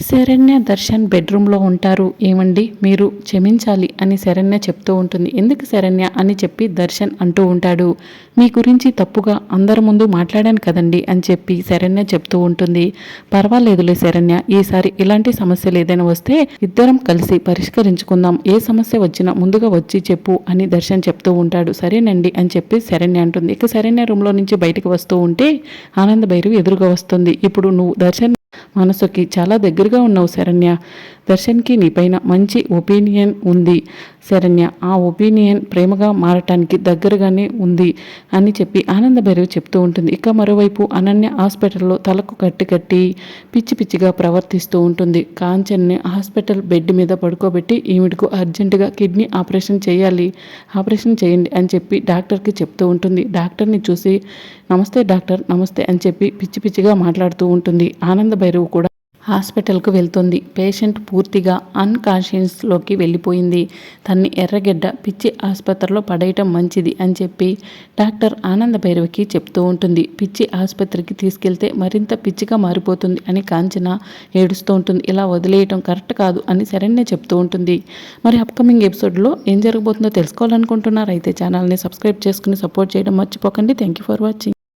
శరణ్య దర్శన్ బెడ్రూమ్లో ఉంటారు. ఏమండి? మీరు క్షమించాలి అని శరణ్య చెప్తూ ఉంటుంది. ఎందుకు శరణ్య అని చెప్పి దర్శన్ అంటూ ఉంటాడు. మీ గురించి తప్పుగా అందరి ముందు మాట్లాడాను కదండి అని చెప్పి శరణ్య చెప్తూ ఉంటుంది. పర్వాలేదులే శరణ్య ఈసారి ఇలాంటి సమస్యలు ఏదైనా వస్తే ఇద్దరం కలిసి పరిష్కరించుకుందాం. ఏ సమస్య వచ్చినా ముందుగా వచ్చి చెప్పు అని దర్శన్ చెప్తూ ఉంటాడు. సరేనండి అని చెప్పి శరణ్య అంటుంది. ఇక శరణ్య రూమ్లో నుంచి బయటకు వస్తూ ఉంటే ఆనంద భైరవి ఎదురుగా వస్తుంది. ఇప్పుడు నువ్వు దర్శన్ మనసుకి చాలా దగ్గరగా ఉన్నావు శరణ్య. దర్శన్కి నీపైన మంచి ఒపీనియన్ ఉంది. శరణ్య ఆ ఒపీనియన్ ప్రేమగా మారటానికి దగ్గరగానే ఉంది అని చెప్పి ఆనందభైరవి చెప్తూ ఉంటుంది. ఇక మరోవైపు అనన్య హాస్పిటల్లో తలకు కట్టి కట్టి పిచ్చి పిచ్చిగా ప్రవర్తిస్తూ ఉంటుంది. కాంచన్ని హాస్పిటల్ బెడ్ మీద పడుకోబెట్టి ఈవిడకు అర్జెంటుగా కిడ్నీ ఆపరేషన్ చేయాలి ఆపరేషన్ చేయండి అని చెప్పి డాక్టర్కి చెప్తూ ఉంటుంది. డాక్టర్ని చూసి నమస్తే డాక్టర్ నమస్తే అని చెప్పి పిచ్చి పిచ్చిగా మాట్లాడుతూ ఉంటుంది. ఆనంద భైరవ్ కూడా హాస్పిటల్కు వెళ్తుంది. పేషెంట్ పూర్తిగా అన్కాన్షియస్లోకి వెళ్ళిపోయింది. తన్ని ఎర్రగడ్డ పిచ్చి ఆసుపత్రిలో పడేయటం మంచిది అని చెప్పి డాక్టర్ ఆనంద భైరవికి చెప్తూ ఉంటుంది. పిచ్చి ఆసుపత్రికి తీసుకెళ్తే మరింత పిచ్చిగా మారిపోతుంది అని కాంచన ఏడుస్తూ ఉంటుంది. ఇలా వదిలేయటం కరెక్ట్ కాదు అని శరణ్య చెప్తూ ఉంటుంది. మరి అప్కమింగ్ ఎపిసోడ్లో ఏం జరగబోతుందో తెలుసుకోవాలనుకుంటున్నారు? అయితే ఛానల్ని సబ్స్క్రైబ్ చేసుకుని సపోర్ట్ చేయడం మర్చిపోకండి. Thank you for watching.